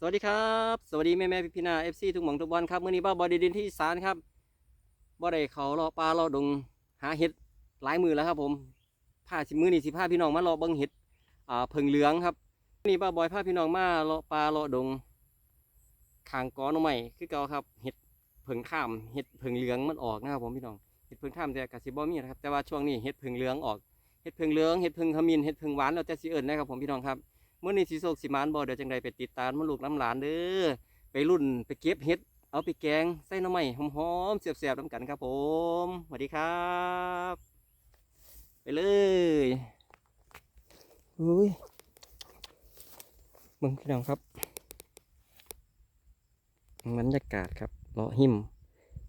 สวัสดีครับ สวัสดีแม่แม่พี่พี่นาเอฟซีทุกหม่องทุกบอลครับเมื้อนี้บ้าบอดีดินที่สานครับบ่ได้เขาเลาปลาเลาดงหาเห็ดหลายมือแล้วครับผมพาสิมือนี้สิพาพี่น้องมาเลาเบิ่งเห็ดอ่าเพิงเหลืองครับมื้อนี้บ้าบอยพาพี่น้องมาเลาปลาเลาดงขางกอน่อไม้คือเก่าครับเห็ดเพิงข้ามเห็ดเพิงเหลืองมันออกนะครับผมพี่น้องเห็ดเพิงข้ามแต่กสิบ่มีนะครับแต่ว่าช่วงนี้เห็ดเพิงเหลืองออกเห็ดเพิงเหลืองเห็ดเพิงขมิ้นเห็ดเพิงหวานแล้วแต่สิเอิ้นนะครับผมพี่น้องครับ เมื่อนี้สีโศกสีมานบ่เดี๋ยวจังใดไปติดตามมันลูกน้ำหลานเด้อไปรุ่นไปเก็บเห็ด เอาไปแกงใส่หน้ำไม้หอมๆเสียบๆน้ำกันครับผมสวัสดีครับ ไปเลยอุ้ยมึงพี่น้องครับบรรยากาศครับเลาะหิม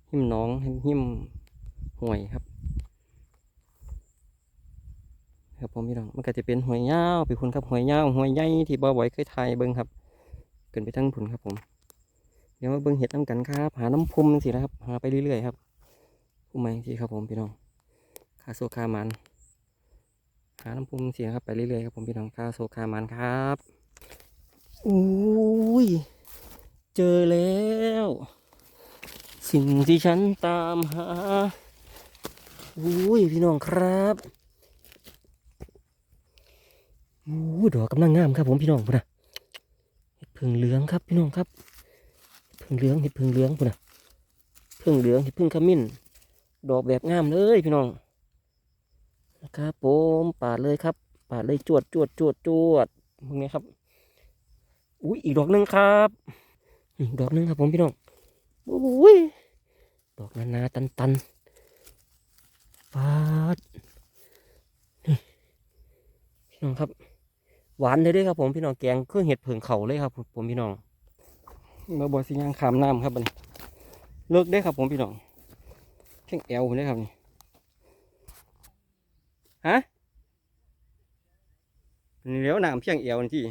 หิมน้องหิมห่วยครับ ครับผมพี่น้องมันก็จะเป็นหวยยาวไปคุณครับหวยยาวหวยใหญ่ที่บ่บ่อยเคยถ่ายเบิ่งครับเกินไปทั้งผุนครับผมเดี๋ยวมาเบิ่งเห็ดน้ำกันครับ หาน้ำพุ่มสินะครับ หาไปเรื่อยๆครับผู้ใหม่สิครับผมพี่น้องคาโซคามันหาน้ำพุ่มสิครับไปเรื่อยๆครับผมพี่น้องคาโซคามันครับอุ้ยเจอแล้ว สิ่งที่ฉันตามหาอุ้ยพี่น้องครับ โอ้ดอกกำลังงามครับผมพี่น้องพุ่นนะเห็ดผึ่งเหลืองครับพี่น้องครับเห็ดผึ่งเหลืองเห็ดผึ่งเหลืองพุ่นนะผึ่งเหลืองเห็ดผึ่งขมิ้น ดอกแบบงามเลยพี่น้องนะครับผมปาดเลยครับปาดเลยจวดจวดจวดจวดมึงไงครับอุ้ยอีกดอกหนึ่งครับอีกดอกหนึ่งครับผมพี่น้องอุ้ยดอกนานาตันตันปาดนี่พี่น้องครับ หวานเลยด้อครับผมพี่น้องแกงเครื่องเห็ดเผิงเขาเลยครับ ผมพี่น้องมาบอสิย่างขามน้ำครับบันี้เลิกได้ครับผมพี่น้องเพียงแอวเลยครับนี่ฮะนี่แล้วน้ำเพียงแอวนี่ที่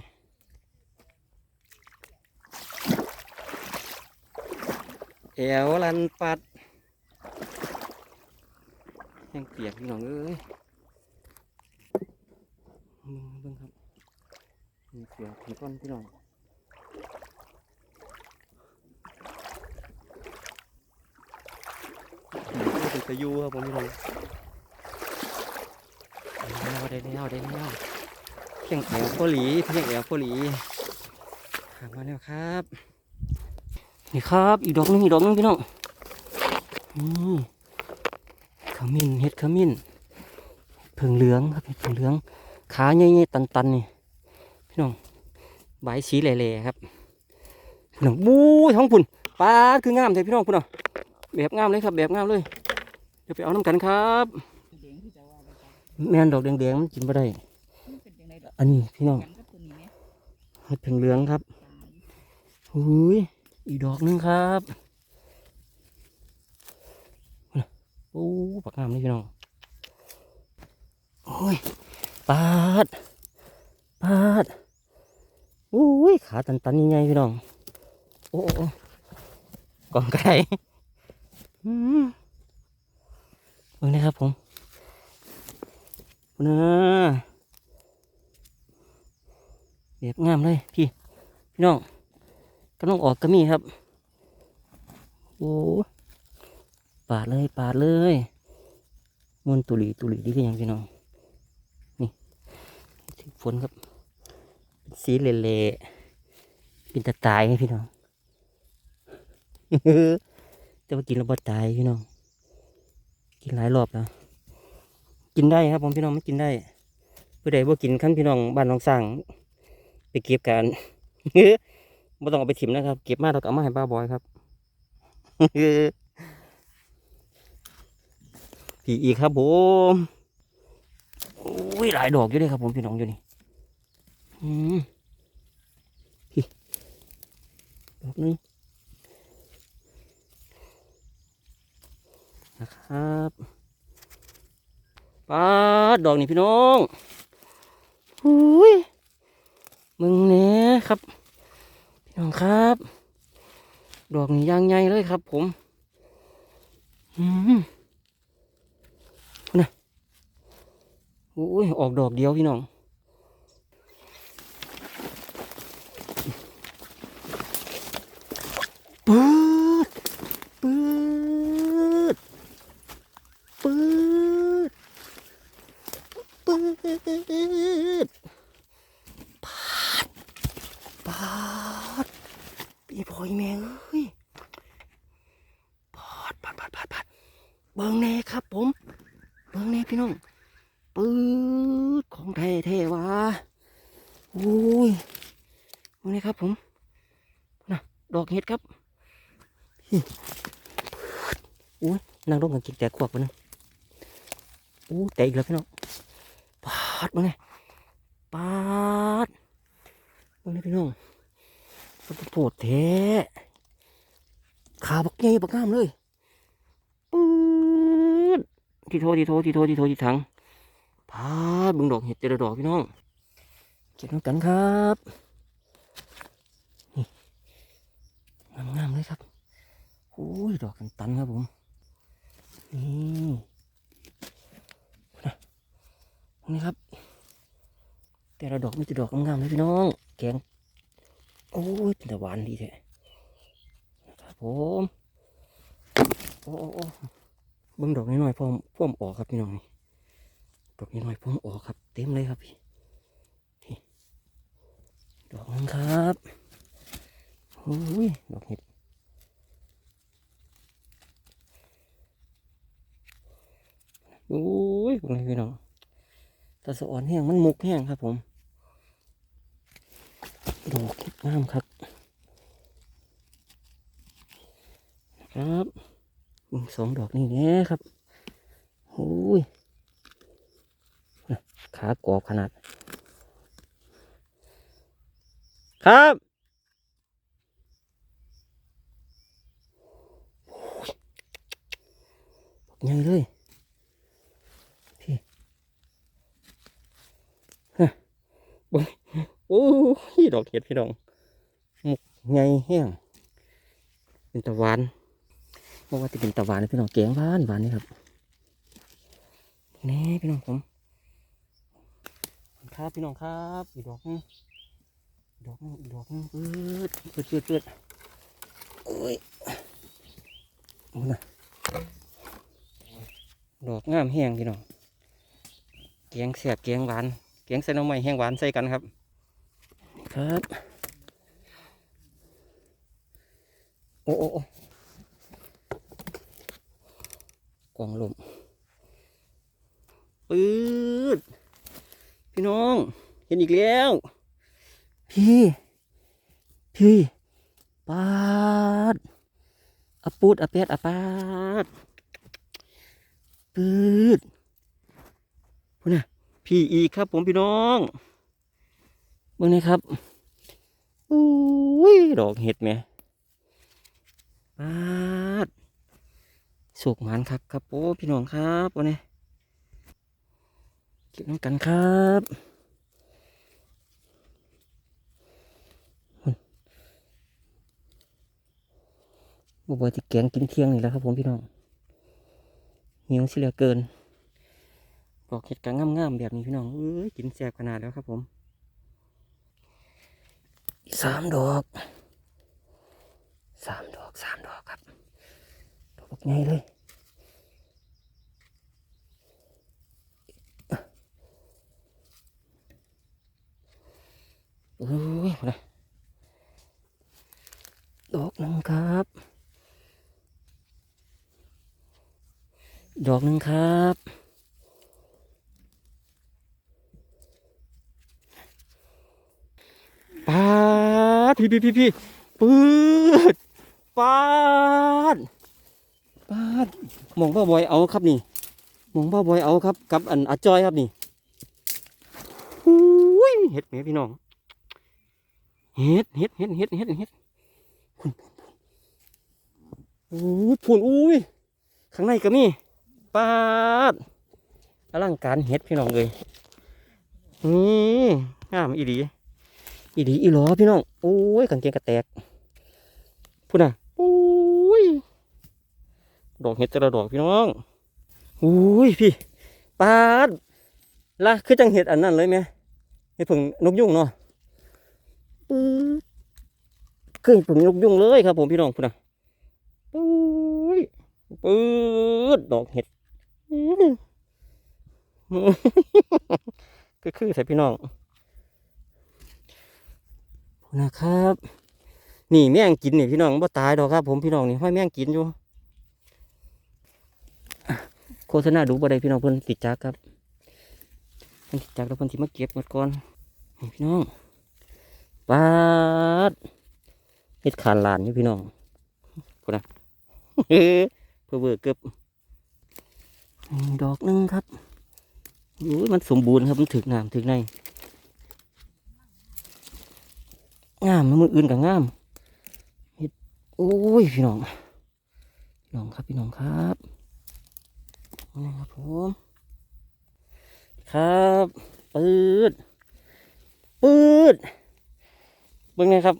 แอวลันปัดยังเปียกพี่น้องเอ้ยเบิ่งครับ เสือผีก้อนพี่น้องผีก็เป็นตะยูครับผมพี่น้องได้แล้วได้แล้วได้แล้วเพียงแอวโคหลีเพียงแอวโคหลีหามาแล้วครับ นี่ครับ อีกดอกนึงอีกดอกนึงพี่น้องอืมขมิ้นเห็ดขมิ้นเพิ่งเหลืองครับเห็ดเพิ่งเหลือง ขาใหญ่ๆตันๆนี่ น้องใบสีแหล่ๆครับพี่น้องบู้ยท้องพุ่นปลาดคืองามเลยพี่น้องพุ่นอะแบบงามเลยครับแบบงามเลยเดี๋ยวไปเอาน้ำกันครับแม่นดอกแดงๆมันกินไม่ได้มันเป็นยังไดอกอันนี้พี่น้องกันกับตัวนี้ไหมเห็ดเผงเหลืองครับหุยอีกดอกหนึงครับโอ้ปักงามเลยพี่น้องโอ้ยปาดปาด อุ้ยขาตันๆยังไงพี่น้อง โอ้โอ้โอ้กองไก่อืมเบิ่งนะครับผมนะแบบงามเลยพี่ พี่น้องกำลังออกกระมี่ครับ โอ้ปาดเลยปาดเลยมวนตุลีตุลีดีก็ยังพี่น้อง นี่ถึงฝนครับเป็น สีเละๆเป็นตะตายไงพี่น้องแต่ว่ากินแล้วบ่ตายพี่น้อง กินหลายรอบแล้ว กินได้ครับผมพี่น้องไม่กินได้ผู้ใดบ่กินขั้นพี่น้องบ้านน้องสร้าง ไปเก็บกันบ่ต้องเอาไปถิ่มนะครับ เก็บมาเราก็เอามาให้ป้าบอยครับผีอีกครับผมโอ้ยหลายดอกอยู่เลยครับผมพี่น้องอยู่นี่ อืมพี่ดอกหนึงนะครับป้าดดอกนี่พี่น้องหุยมึงเนี่ยครับ พี่น้องครับ ดอกนี่ยางใหญ่เลยครับ ผมอืมนะโอ้ยออกดอกเดียวพี่น้อง ปืดปืดปืดปืดปาดปาดพี่พลอยแมงเอ้ยปาดปาดปาดปาดปาดเบิ่งแน่ครับผม เบิ่งแน่พี่น้องปืดของแท้แท้ๆวะโอ้ยเบิ่งแน่ครับผมน่ะ ดอกเห็ดครับอุ้ยนางร่มกันกินแตกขวบไปนึงอู้แตกอีกแล้วพี่น้องปาดมาเนี่ยปาดมาเนี่ยพี่น้องมันปวดแท้ขาบักใหญ่บักงามเลยปื๊ดทีโทที่โทที่โทที่โทที่ถังพาดเบึงดอกเห็ดเจระดอกพี่น้องเก็บน้ำกันครับนี่ งามๆเลยครับโอ้ยดอกตันๆครับผม นี่นะนี่ครับ แต่ละดอกมีแต่ดอกงามๆเลยพี่น้อง แกง โอ้ยเป็นแต่หวานดีแท้นะครับผม โอ้โอ้โอ้เบิ่งดอกน้อยๆพร้อมพร้อมออกครับพี่น้องดอกน้อยๆพร้อมออกครับ เต็มเลยครับพี่ดอกนึงครับ อ้ยดอกเห็ดโอ้ยพวกนี้พี่น้องตะสอ่อนแห้งมันมุกแห้งครับผมดอกเห็ดงามครับนะครับสองดอกนี่แน่ครับโอ้ยขากรอบขนาด ครับโอ้ย ใหญ่เลยพี่ฮะโอ้ยดอกเห็ดพี่น้องหมกไงแห้งเป็นตะวันบอกว่าจะเป็นตะวันพี่น้องแกงหวานหวานนี่ครับนี่พี่น้องผมครับพี่น้องครับอีดอกหนึงอีกดอกหนึงอีกดอกหนึงเปิดปิดเปิดปิดโอ้ยโอ้นะ ดอกงามแห้งพี่น้องแกงแสบแกงหวานเกียงใส่หน้ำไม้แห้งหวานใส่กันครับ ครับโอ้โอ้โอ้กองลมปืดพี่น้อง เห็นอีกแล้ว พี่ พี่ปาดอะปูดอะเป็ดอะปาด ปืดพูดนะพี่อีกครับ ผมพี่น้องเบิ่งนี่ครับอุ้ยดอกเห็ดแหม่ปาดสุกหมันครับครับโอ้พี่น้องครับวันนี้เก็บน้ำกันครับบุบที่แกงกินเที่ยงนี่แล้วครับผมพี่น้อง หิวสิเหลือเกินดอกเห็ดกะงามๆแบบนี้พี่น้องเอ้ยกินแซ่บขนาดแล้วครับผมสามดอกสามดอกสามดอกครับ ดอกใหญ่เลยโอ้ยมาเลยดอกหนึ่งครับ ดอกหนึ่งครับ ปาด พี่พี่พี่พี่ปืดปาด ปาด มองบ้าบอยเอาครับนี่ มองบ้าบอยเอาครับ กับอันอาจอยครับนี่อุ้ยเห็ดแหมพี่น้อง เห็ดเห็ดเห็ดเห็ดเห็ดเห็ดพุ่นผุนอุ้ยพุ่นอุ้ยข้างในก็มี ปาดอลังการเห็ดพี่น้องเลยนี่งามอีดีอีดีอีหลอพี่น้องโอ้ยกางเกงกระแตกพูดนะโอ้ยดอกเห็ดแต่ละดอกพี่น้องโอ้ยพี่ปาดละคือจังเห็ดอันนั้นเลยไหมเห็ดผึ่งนกยุ่งเนาะปื๊ดคือผมยกยุ่งเลยครับผมพี่น้องพุ่นะปุ้ยปื๊ดดอกเห็ด ก็คือใส่พี่น้องนะครับ นี่แม่งกินนี่พี่น้องบ่ตายดอกครับ ผมพี่น้องนี่ห้อยแม่งกินอยู่ โฆษณาดูบ่ได้พี่น้องเพิ่นติดจักครับเพิ่นติดจักแล้วเพิ่นสิมาเก็บหมดก่อนนี่พี่น้องปาดเฮ็ดขานลานอยู่พี่น้องพุ่นนะเฮ้เพื่อเวอร์เกือบ ดอกหนึงครับอุ้ยมันสมบูรณ์ครับ มันถึกน้ำถึกในงามนะมืออื่นกับงามเฮ็ดโอ้ยพี่น้องพี่น้องครับพี่น้องครับนี่ครับผมครับปืดปืดเบิ้งไงครับ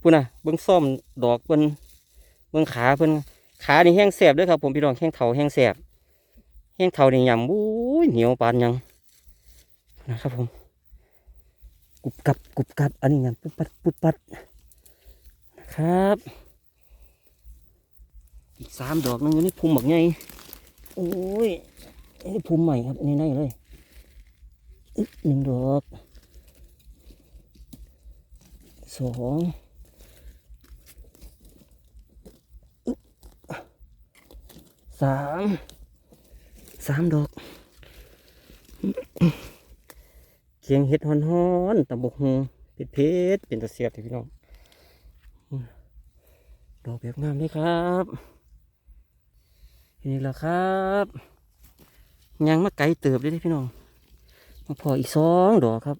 พูดนะเบิ้งซ่อมดอกเบิ้งเบิ้งขาเพิ่น ขานี่แห้งแสบด้วยครับ ผมพี่น้องแห้งเถาแห้งแสบแห้งเถานี่ยำอุ้ยเหนียวปานยังนะครับผมกรุบกับกรุบกับอันนี้ยำปุ๊บปัดปุ๊บปัดครับ อีกสามดอกนึงอยู่ในภูมิบักไงโอ้ยอันนี้ภูมิใหม่ครับอันนี้ในเลยอึ๊บหนึ่งดอกสองอึ๊บ สามสามดอกเคียงเห็ดฮอนๆตำบกฮงเผ็ดๆเป็นตะเสียบที่พี่น้องดอกแบบงามเลยครับนี่แหละครับยังมาไกลเติบเลยเด้พี่น้องมาพออีกสองดอกครับ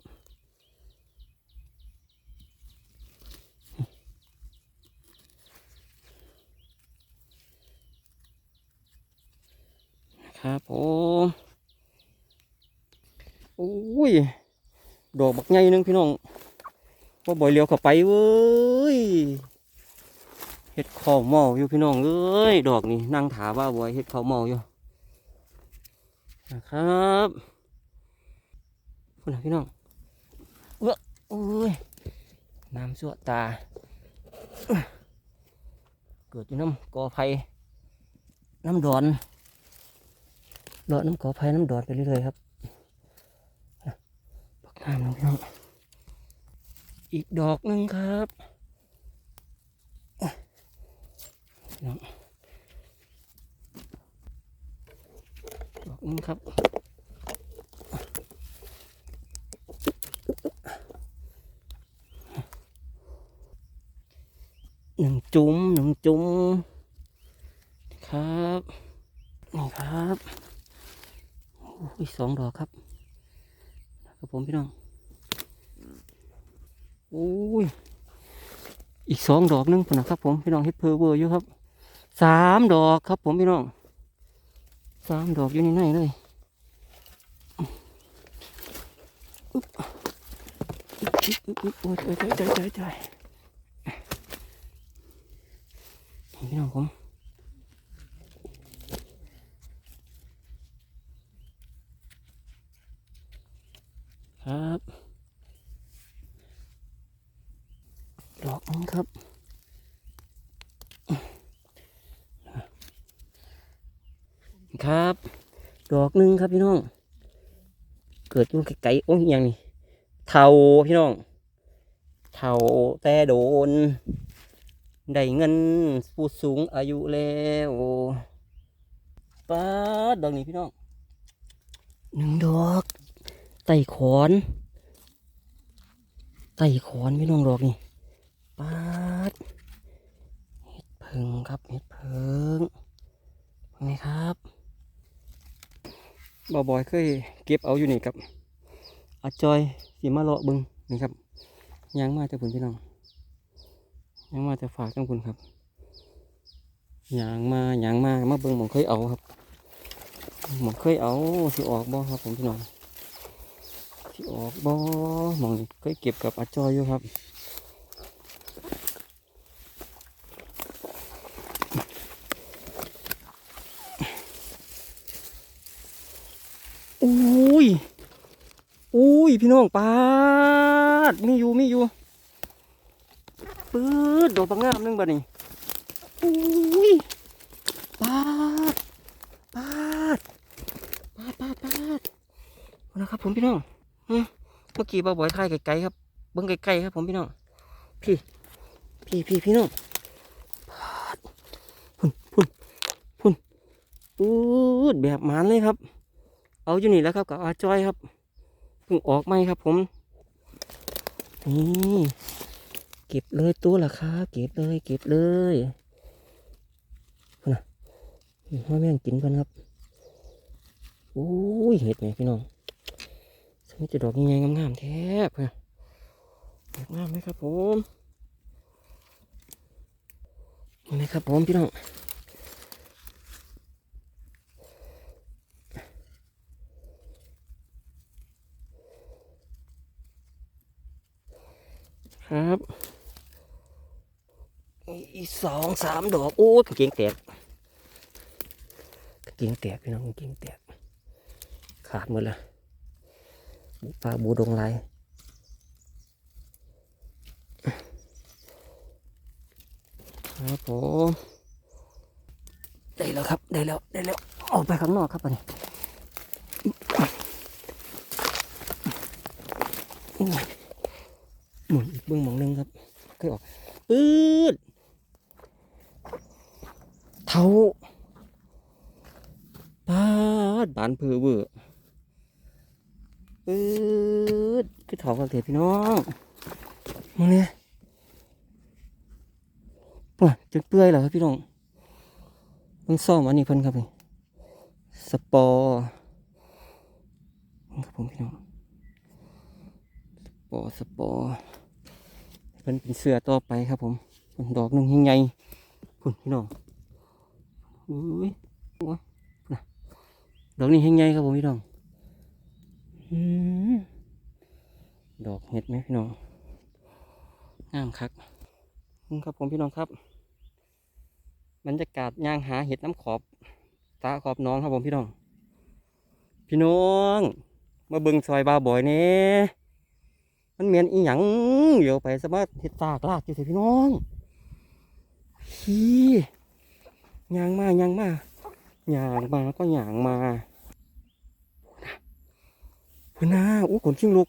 ครับผมโอ้ย ดอกบักใหญ่หนึงพี่น้องว่าบ่อยเลี้ยวเข้าไปเว้ยเฮ็ดข้าวเมาอยู่พี่น้องเอ้ยดอกนี่นั่งถาว่าบอยเฮ็ดข้าวเมาอยู่นะครับคุณนะพี่น้องเอ้อโอ้ยน้ำสั่วตา เกิดอยู่น้ำกอไผ่น้ำดอน เลาะน้ำกอไผ่น้ำดอนไปเรื่อยๆครับปักน้ำน้องอีกดอกหนึ่งครับดอกนึงครับหนึ่งจุ้มหนึ่งจุ้มครับนี่ครับ อ้ยสองดอกครับครับผมพี่น้องโอ้ยอีกสองดอกหนึงพุ่นนะครับผมพี่น้องเฮ็ดเพอเวอร์อยู่ครับสามดอกครับผมพี่น้องสามดอกอยู่ในในเลยอุ๊บอุ๊บอุ๊บอุ๊บโอ้ยโอ้ยโอ้ยโอ้ยโอ้ยโอ้ยพี่น้องผม ครับดอกนึงครับครับ ดอกหนึ่งครับพี่น้อง เกิดอยู่ไกลๆโอ้ยอหยังนี่เทาพี่น้องเทาแต่โดน ได้เงินผู้สูงอายุแล้วป้าดดอกนี้พี่น้องหนึ่งดอก ไต่ขอน ไต่ขอนพี่น้องดอกนี่ป้าดเห็ดเพิงครับเห็ดเพิงนี่ครับบ่าวบอยเคยเก็บเอาอยู่นี่ครับอาจอยสีมาเลาะบึงนี่ครับยางมาจากคุณพี่น้องยางมาจากฝากจากคุณครับยางมายางมามาเบึงหมองเคยเอาครับหมองเคยเอาสิออกบ่ครับผมพี่น้อง สิออกบ่มองเคยเก็บกับอาจอยอยู่ครับ อุ้ย อุ้ย พี่น้องปาดมีอยู่มีอยู่ปื๊ดดอกบางงามนึงบัดนี้อุ้ยปาดปาดปาดปาดปาดเอานะครับผมพี่น้อง เมื่อกี้บ่าวบอยถ่ายไกลๆครับ เบิ่งไกลๆครับ ผมพี่น้อง พี่ พี่พี่พี่น้องพุ่นพุ่นพุ่นปื๊ดแบบหมานเลยครับ เอาอยู่นี่แล้วครับกับอาจอยครับเพิ่งออกไหมครับ ผม นี่เก็บเลยตัวละครับเก็บเลยเก็บเลยนนะพ่อแม่งกินกันครับ โอ้ยเห็ดไหมพี่น้อง สมิจะดอกยังไงงามๆแทบค่ะดอกงามไหมครับผมนี่ครับผมพี่น้องครับอีสองสามดอกโอ้กางเกงแตกกางเกงแตกพี่น้องกางเกงแตกขาดหมดเลย ปลาบูดงลายครับผมได้แล้วครับ ได้แล้วได้แล้วออกไปข้างนอกครับอันนี้หมุนอีกเบื้องหมองนึงครับค่อยออกปืดเท้าปาดบานเพอเวอร์ ปื๊ดคือเท้ากับเถพี่น้องมึงเนี่ยป่ะจนเปื่อยแล้วครับพี่น้องมึงซ่อมอันนี้เพิ่นครับนี่สปอร์ครับผมพี่น้องปอสปอเป็นเป็นเสื้อต่อไปครับผมเป็นดอกหนึ่งยังไงพุ่นพี่น้องอุ้ยโอ้ยดอกนี้ยังไงครับผมพี่น้อง ดอกเห็ดไหมพี่น้องงามคักนี่ครับผมพี่น้องครับบรรยากาศย่างหาเห็ดน้ำขอบตาขอบน้องครับผมพี่น้อง พี่น้อง มาเบิ่งซอยบาวบอยเน่มันเหมียนอีหยังเดี๋ยวไปสมาเห็ดตากลากอยู่สิพี่น้องฮีย่างมาย่างมาย่างมาก็ย่างมา พนาอู้ขนชิงลุก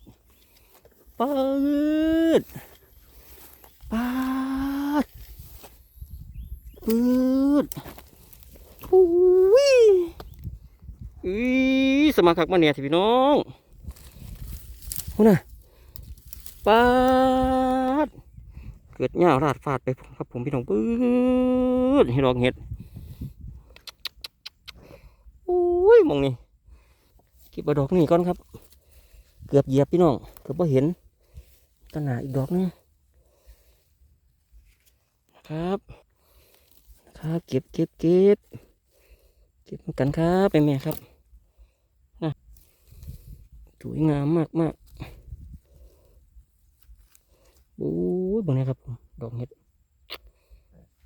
ปืดปาดปืดอุ้ยอุ้ยสมาคักมาเนี่ยสิพี่น้องพูน่ะปาดเกิดหญ้าราดฟาดไปครับผมพี่น้องปืดให้ดอกเห็ดโอ้ยมองนี่เก็บดอกนี่ก่อนครับ เกือบเหยียบพี่น้องเกือบพอเห็นต้นหนาอีกดอกนึงครับครับเก็บเก็บเก็บเก็บกันครับไปแม่ครับนะสวยงามมากมากโอ้ยบางนี้ครับ ดอกเห็ด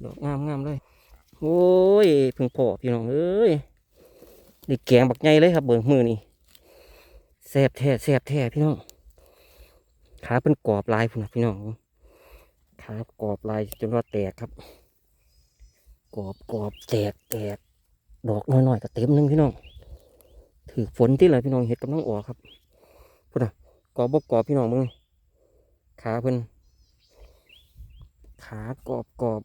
ดอกงามงามเลย โอ้ยพิ่งพอพี่น้องเอ้ยนี่แกงบักใหญ่เลยครับเบิ่งมือนี่ แซ่บแท้แซ่บแท้พี่น้องขาเป็นกรอบลายพุ่นพี่น้องขากรอบลายจนว่าแตกครับกรอบกรอบแตกแตกดอกน้อยๆก็เต็มหนึงพี่น้องถือฝนที่ไรพี่น้องเห็ดกำลังออกครับพุ่นนะกรอบบกกรอบพี่น้องมึงขาเพิ่นขากรอบกรอบ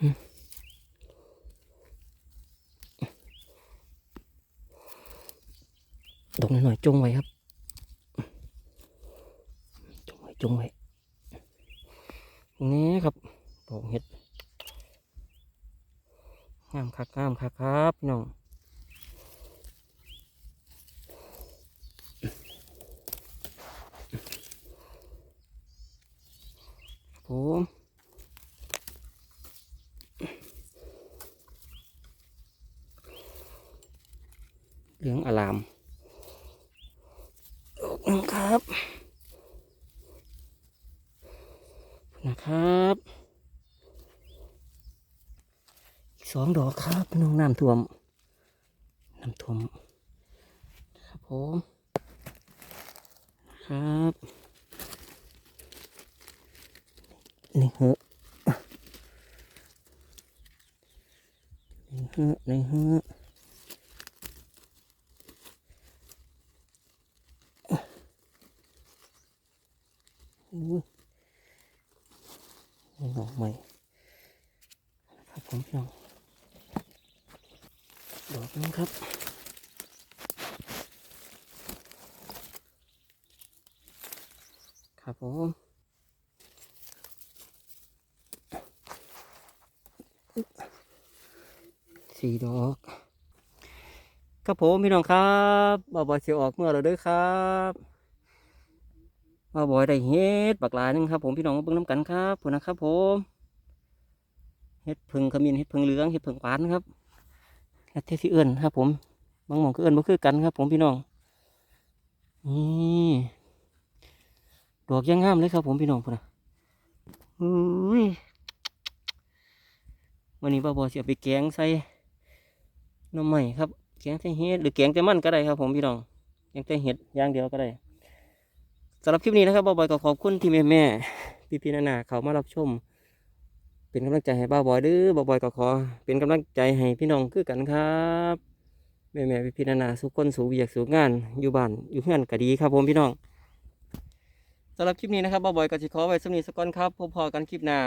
หึ ดอกหน่อยๆจงไว้ครับ จงไว้จงไว้นี่ครับดอกเห็ดงามคักงามคักครับพี่น้อง ผมเหลืองอลามดอกหนึงครับ นะครับอีกสองดอกครับพี่น้องน้ำท่วม น้ำท่วม ครับผมครับนี่เหอะนี่เหอะนี่เหอะอุ้ยนี่ดอกใหม่ครับผมพี่น้องดอกนึงครับ ครับผมสี่ดอก ครับผมพี่น้องครับบ่าวบอยเสียออกเมื่อเราเด้อครับบ่าวบอยได้เฮ็ดบักหลายหนึงครับ ผมพี่น้องมาเบิ่งน้ำกันครับผมนะครับ ผมเฮ็ดพึ่งขมิ้นเฮ็ดพึ่งเหลืองเฮ็ดพึ่งปานครับแล้วเทที่เอื้อนครับ ผมบางหม่องก็เอื้อนบ่คือกันครับ ผมพี่น้องนี่ดอกยังงามเลยครับ ผมพี่น้องพุ่นนะอุ้ยวันนี้บ่าวบอยสิเอาไปแกงใส่หน้ำใหม่ครับ กงแต่เห็ดหรือแกงแต่มันก็ได้ครับผมพี่น้องแกงแต่เห็ดอย่างเดียวก็ได้สำหรับคลิปนี้นะครับบ้าบอยก็ขอบคุณที่แม่แม่พี่พี่นานาเขามารับชม เป็นกำลังใจให้บ้าบอยด้อบ้าบอยก็ขอ เป็นกำลังใจให้พี่น้องคือกันครับแม่แม่พี่พี่นานาสุขคนสู่เวียกสู่งานอยู่บ้านอยู่เพื่อนก็ดีครับผมพี่น้องสำหรับคลิปนี้นะครับบ้าบอยก็จะขอไว้สำนีสกอนครับพบพอกันคลิปหน้า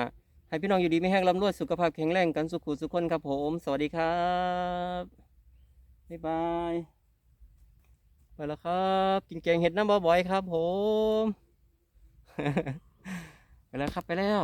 ให้พี่น้องอยู่ดีไม่แห้งลำรวยสุขภาพแข็งแรงกันสุขุสุขคนครับผม สวัสดีครับ บ๊ายบาย ไปแล้วครับ กินแกงเห็ดน้ำบ่อยๆครับผม ไปแล้วครับไปแล้ว